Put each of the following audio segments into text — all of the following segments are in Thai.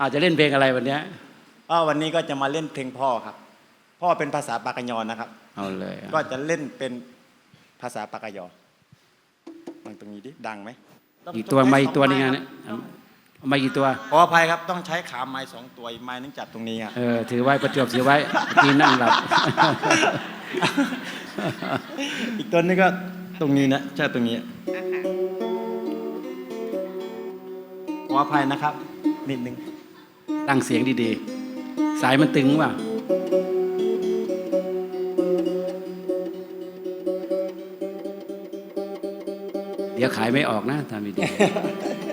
อาจจะเล่นเพลงอะไรวันเนี้ยก็วันนี้ก็จะมาเล่นเพลงพ่อครับ พ่อเป็นภาษาปากกยอนะครับ เอาเลยอะก็จะเล่นเป็นภาษาปากกยอมันตรงนี้ดิดังไหมอีกตัวมาอีกตัวหนึงอะเนี่ยเอามากี่ตัวขออภัยครับต้องใช้ขาไม้สองตัวอีกไม้นึงจับตรงนี้ครับเออถือไว้ประจวบถือไว้เมื่อกินนั่งหลับอีกตัวนึงก็ตรงนี้นะใช่ตรงนี้ขออภัยนะครับนิดนึง ตั้งเสียงดีๆ สายมันตึงว่ะเดี๋ยวขายไม่ออกนะทำดีๆ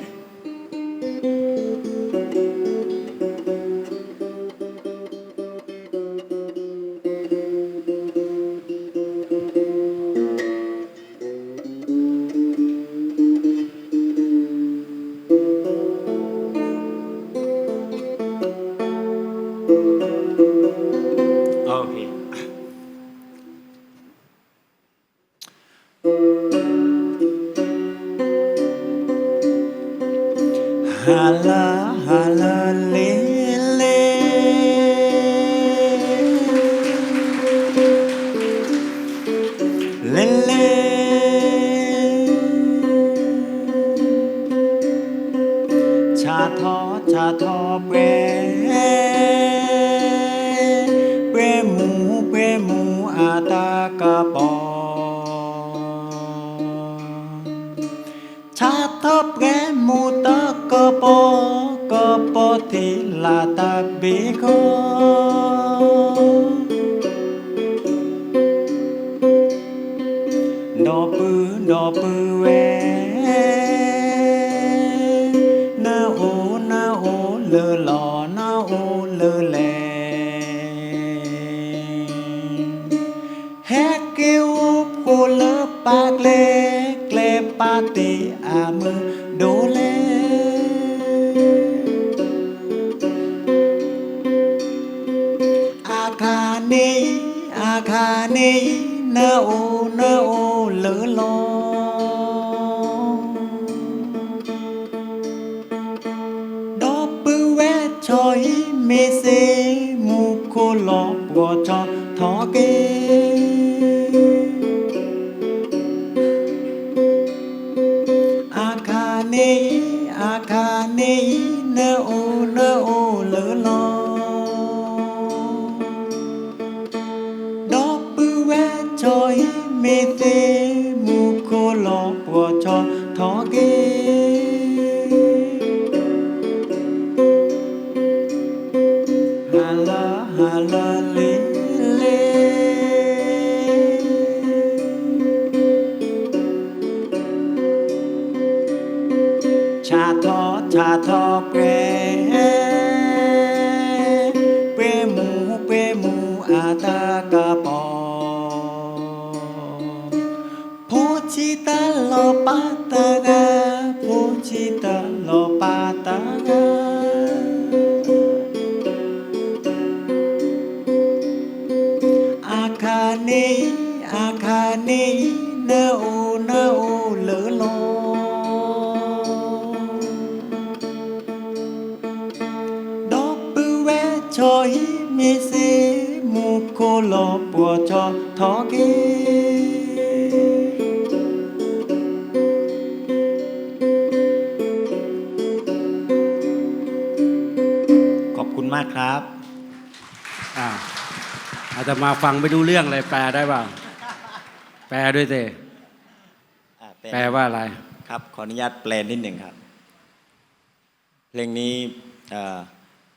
โอเคฮาลาฮาลาเลเลเลเลชาทอชาทอเป มูอาตากะปอชาทบแกมูตะกะปอก อปากเล็กเลปาติอามือดูเลอาคานีอาคานีเนอ เกอาคาเนอาคาเนเนโอเนโอเลอลอดอกปือแวจอยเมเตมูโคลอปวชอทอเก ชาทอเปรเปรหมูเปรหมูอาตากะปอพูชิตาโลปาตากาพูชิตาโลปาตากาอาคาเนอาคาเนนโอเนโอ อแวะชอยมีสีมูโคโลปัวชอทอเกขอบคุณมากครับอ่าอาจจะมาฟังไม่ดูเรื่องเลยแปลได้ป่าแปลด้วยเตอ่าแปลว่าอะไร ครับ ขออนุญาตแปลนิดหนึ่งครับ เพลงนี้เอ่อ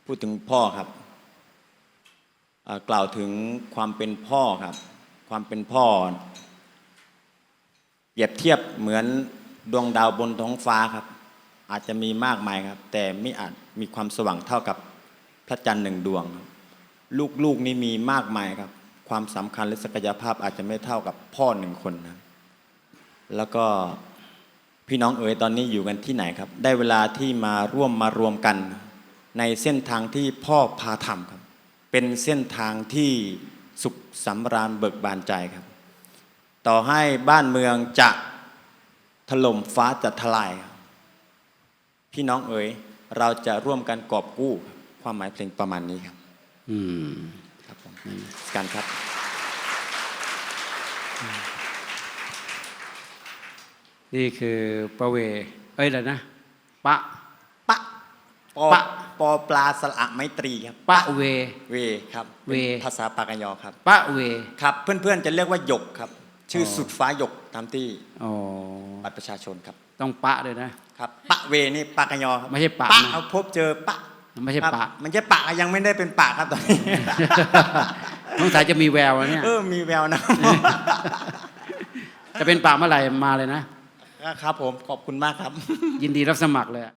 พูดถึงพ่อครับเอ่อ กล่าวถึงความเป็นพ่อครับ ความเป็นพ่อ เปรียบเทียบเหมือนดวงดาวบนท้องฟ้าครับ อาจจะมีมากมายครับ แต่ไม่อาจมีความสว่างเท่ากับพระจันทร์หนึ่งดวง ลูกๆนี่มีมากมายครับ ความสำคัญและศักยภาพอาจจะไม่เท่ากับพ่อหนึ่งคนนะแล้วก็พี่น้องเอ๋ยตอนนี้อยู่กันที่ไหนครับ ได้เวลาที่มาร่วมมารวมกัน ในเส้นทางที่พ่อพาทำครับ เป็นเส้นทางที่สุขสำราญเบิกบานใจครับ ต่อให้บ้านเมืองจะถล่มฟ้าจะทลายครับพี่น้องเอ๋ยเราจะร่วมกันกอบกู้ครับความหมายเพลงประมาณนี้ครับ อืมครับผมกันครับ นี่คือประเวเอ้ยอะไรนะ ปะ ปะปอปะ ปอปลาสละไมตรีครับปะเว เวครับเวเป็นภาษาปากกยอครับ ปะเวครับ เพื่อนๆจะเรียกว่าหยกครับ ชื่อออสุดฟ้าหยกตามที่อ๋อบัตรประชาชนครับต้องปะเลยนะ ครับ ปะเวนี่ปากกยอครับไม่ใช่ปะปะนะเอาพบเจอปะไม่ใช่ครับปะ มันจะปะยังไม่ได้เป็นปะครับตอนนี้ น้องสายจะมีแววแล้วเนี่ย เออมีแววนะ จะเป็นปะเมื่อไหร่มาเลยนะ ครับผมขอบคุณมากครับ ยินดีรับสมัครเลย